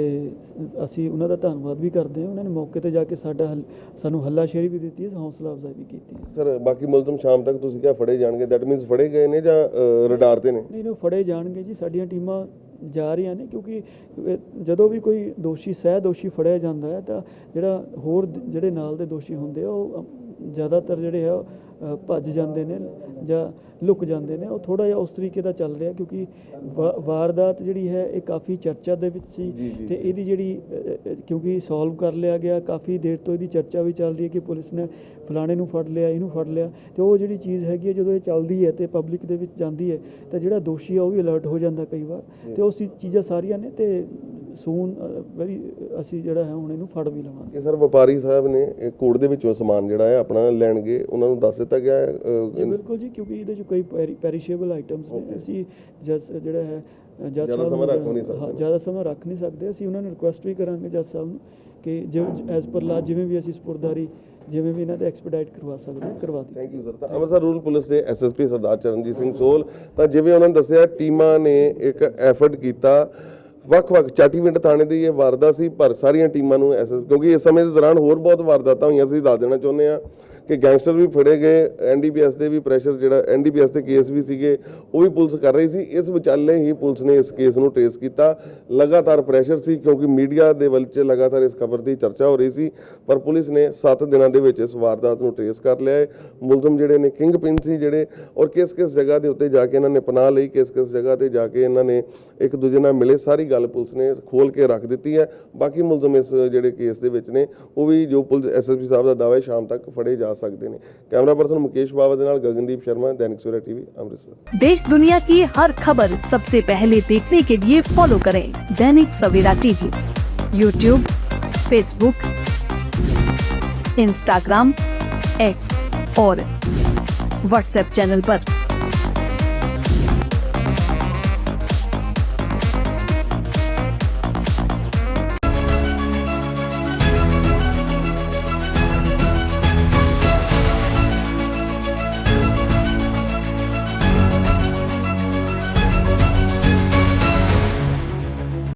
ਅਸੀਂ ਉਹਨਾਂ ਦਾ ਧੰਨਵਾਦ ਵੀ ਕਰਦੇ ਹਾਂ ਉਹਨਾਂ ਨੇ ਮੌਕੇ ਤੇ ਜਾ ਕੇ ਸਾਡਾ ਹੱਲ- ਸਾਨੂੰ ਹੱਲਾਸ਼ੇਰੀ ਵੀ ਦਿੱਤੀ ਹੈ ਹੌਸਲਾ ਅਫਜ਼ਾਈ ਵੀ ਕੀਤੀ ਹੈ। ਸਰ ਬਾਕੀ ਮੁਲਜ਼ਮ ਸ਼ਾਮ ਤੱਕ ਤੁਸੀਂ ਕਿਹਾ ਫੜੇ ਜਾਣਗੇ ਦੈਟ ਮੀਨਸ ਫੜੇ ਗਏ ਨੇ ਜਾਂ ਰਡਾਰ ਤੇ ਨੇ? ਨਹੀਂ ਨਹੀਂ ਫੜੇ ਜਾਣਗੇ ਜੀ ਸਾਡੀਆਂ ਟੀਮਾਂ ਜਾ ਰਹੀਆਂ ਨੇ ਕਿਉਂਕਿ ਜਦੋਂ ਵੀ ਕੋਈ ਦੋਸ਼ੀ ਸਹਿ ਦੋਸ਼ੀ ਫੜਿਆ ਜਾਂਦਾ ਹੈ ਤਾਂ ਜਿਹੜਾ ਹੋਰ ਜਿਹੜੇ ਨਾਲ ਦੇ ਦੋਸ਼ੀ ਹੁੰਦੇ ਆ, ਉਹ ਜ਼ਿਆਦਾਤਰ ਜਿਹੜੇ ਆ ਭੱਜ ਜਾਂਦੇ ਨੇ ਜਾਂ ਲੁਕ ਜਾਂਦੇ ਨੇ ਉਹ ਥੋੜਾ ਜਿਹਾ ਉਸ ਤਰੀਕੇ ਦਾ ਚੱਲ ਰਿਹਾ ਕਿਉਂਕਿ ਵਾਰਦਾਤ ਜਿਹੜੀ ਹੈ ਇਹ ਕਾਫੀ ਚਰਚਾ ਦੇ ਵਿੱਚ ਸੀ ਤੇ ਇਹਦੀ ਜਿਹੜੀ ਕਿਉਂਕਿ ਸੋਲਵ ਕਰ ਲਿਆ ਗਿਆ ਕਾਫੀ ਦੇਰ ਤੋਂ ਇਹਦੀ ਚਰਚਾ ਵੀ ਚੱਲ ਰਹੀ ਹੈ ਕਿ ਪੁਲਿਸ ਨੇ ਫਲਾਣੇ ਨੂੰ ਫੜ ਲਿਆ ਇਹਨੂੰ ਫੜ ਲਿਆ ਤੇ ਉਹ ਜਿਹੜੀ ਚੀਜ਼ ਹੈਗੀ ਹੈ ਜਦੋਂ ਇਹ ਚੱਲਦੀ ਹੈ ਤੇ ਪਬਲਿਕ ਦੇ ਵਿੱਚ ਜਾਂਦੀ ਹੈ ਤਾਂ ਜਿਹੜਾ ਦੋਸ਼ੀ ਆ ਉਹ ਵੀ ਅਲਰਟ ਹੋ ਜਾਂਦਾ ਕਈ ਵਾਰ ਤੇ ਉਹ ਸੀ ਚੀਜ਼ਾਂ ਸਾਰੀਆਂ ਨੇ ਤੇ ਸੂਨ ਵੈਰੀ ਅਸੀਂ ਜਿਹੜਾ ਹੈ ਹੁਣ ਇਹਨੂੰ ਫੜ ਵੀ ਲਵਾਂਗੇ। ਇਹ ਸਰ ਵਪਾਰੀ ਸਾਹਿਬ ਨੇ ਇਹ ਕੋੜ ਦੇ ਵਿੱਚੋਂ ਸਮਾਨ ਜਿਹੜਾ ਹੈ ਆਪਣਾ ਲੈਣਗੇ ਉਹਨਾਂ ਨੂੰ ਦੱਸ ਦਿੱਤਾ ਗਿਆ ਹੈ ਬਿਲਕੁਲ ਜੀ ਕਿਉਂਕਿ ਇਹਦੇ 'ਚ ਕਈ ਪੈਰੀਸ਼ੇਬਲ ਆਈਟਮਸ ਨੇ। ਅਸੀਂ ਜਸ ਜਿਹੜਾ ਹੈ ਅ, ਜੱਜ ਜ਼ਿਆਦਾ ਸਾਹਿਬ ਨੂੰ ਸਮਾਂ ਰੱਖ ਜਿਹੜਾ- ਨਹੀਂ ਸਕਦੇ। ਹਾਂ, ਜ਼ਿਆਦਾ ਸਮਾਂ ਰੱਖ ਨਹੀਂ ਸਕਦੇ। ਅਸੀਂ ਉਹਨਾਂ ਨੂੰ ਰਿਕੁਐਸਟ ਵੀ ਕਰਾਂਗੇ ਜੱਜ ਸਾਹਿਬ ਨੂੰ ਕਿ ਜੋ ਐਜ਼ ਪਰ ਲਾ ਜਿਵੇਂ ਵੀ ਅਸੀਂ ਸਪੁਰਦਾਰੀ ਜਿਵੇਂ ਵੀ ਇਹਨਾਂ ਦੇ ਐਕਸਪੀਡਾਈਟ ਕਰਵਾ ਸਕਦੇ ਹਾਂ ਕਰਵਾ ਦਿੱਤੀ ਥੈਂਕ ਯੂ ਸਰ ਤਾਂ ਅੰਮ੍ਰਿਤਸਰ ਰੂਰਲ ਪੁਲਿਸ ਦੇ ਐਸਐਸਪੀ ਸਰਦਾਰ ਚਰਨਜੀਤ ਸਿੰਘ ਸੋਲ ਤਾਂ ਜਿਵੇਂ ਉਹਨਾਂ ਨੇ ਦੱਸਿਆ ਟੀਮਾਂ ਨੇ ਇੱਕ ਐਫਰਟ ਕੀਤਾ ਵੱਖ-ਵੱਖ ਚਾਟੀਵਿੰਡ ਥਾਣੇ ਦੀ ਇਹ ਵਾਰਦਾਤ ਸੀ, ਪਰ ਸਾਰੀਆਂ ਟੀਮਾਂ ਨੂੰ ਐਸਐਸ ਕਿਉਂਕਿ ਇਸ ਸਮੇਂ ਦੇ ਦੌਰਾਨ ਹੋਰ ਬਹੁਤ ਵਾਰਦਾਤਾਂ ਹੋਈਆਂ ਸੀ ਦੱਸ ਦੇਣਾ ਚਾਹੁੰਦੇ ਆ ਕਿ ਗੈਂਗਸਟਰ ਵੀ ਫੜੇ ਗਏ ਐਨਡੀਪੀਐਸ ਦੇ ਵੀ ਪ੍ਰੈਸ਼ਰ ਜਿਹੜਾ ਐਨਡੀਪੀਐਸ ਦੇ ਕੇਸ ਵੀ ਸੀਗੇ, ਉਹ ਵੀ ਪੁਲਿਸ ਕਰ ਰਹੀ ਸੀ। ਇਸ ਵਿਚਾਲੇ ਹੀ ਪੁਲਿਸ ਨੇ ਇਸ ਕੇਸ ਨੂੰ ਟ੍ਰੇਸ ਕੀਤਾ। ਲਗਾਤਾਰ ਪ੍ਰੈਸ਼ਰ ਸੀ ਕਿਉਂਕਿ ਮੀਡੀਆ ਦੇ ਵੱਲ 'ਚ ਲਗਾਤਾਰ ਇਸ ਖਬਰ ਦੀ ਚਰਚਾ ਹੋ ਰਹੀ ਸੀ, ਪਰ ਪੁਲਿਸ ਨੇ 7 ਦਿਨਾਂ ਦੇ ਵਿੱਚ ਇਸ ਵਾਰਦਾਤ ਨੂੰ ਟ੍ਰੇਸ ਕਰ ਲਿਆ ਹੈ। ਮੁਲਜ਼ਮ ਜਿਹੜੇ ਨੇ ਕਿੰਗ ਪਿੰਨ ਸੀ ਜਿਹੜੇ, ਔਰ ਕਿਸ ਕਿਸ ਜਗ੍ਹਾ ਦੇ ਉੱਤੇ ਜਾ ਕੇ ਇਹਨਾਂ ਨੇ ਪਨਾਹ ਲਈ, ਕਿਸ ਕਿਸ ਜਗ੍ਹਾ ਤੇ ਜਾ ਕੇ ਇਹਨਾਂ ਨੇ ਇੱਕ ਦੂਜੇ ਨਾਲ ਮਿਲੇ, ਸਾਰੀ ਗੱਲ ਪੁਲਿਸ ਨੇ ਖੋਲ ਕੇ ਰੱਖ ਦਿੱਤੀ ਹੈ। ਬਾਕੀ ਮੁਲਜ਼ਮ ਇਸ ਜਿਹੜੇ ਕੇਸ ਦੇ ਵਿੱਚ ਨੇ, ਉਹ ਵੀ ਜੋ ਪੁਲਿਸ ਐਸਐਸਪੀ ਸਾਹਿਬ ਦਾ ਦਾਅਵਾ ਹੈ, ਸ਼ਾਮ ਤੱਕ ਫੜੇ ਜਾ ਸਕਦੇ ਨੇ ਕੈਮਰਾ ਪਰਸਨ ਮੁਕੇਸ਼ ਬਾਵਾ ਦੇ ਨਾਲ ਗਗਨਦੀਪ ਸ਼ਰਮਾ दैनिक सवेरा टीवी अमृतसर देश दुनिया की हर खबर सबसे पहले देखने के लिए फॉलो करें Dainik Savera TV YouTube Facebook Instagram X और व्हाट्सएप चैनल पर।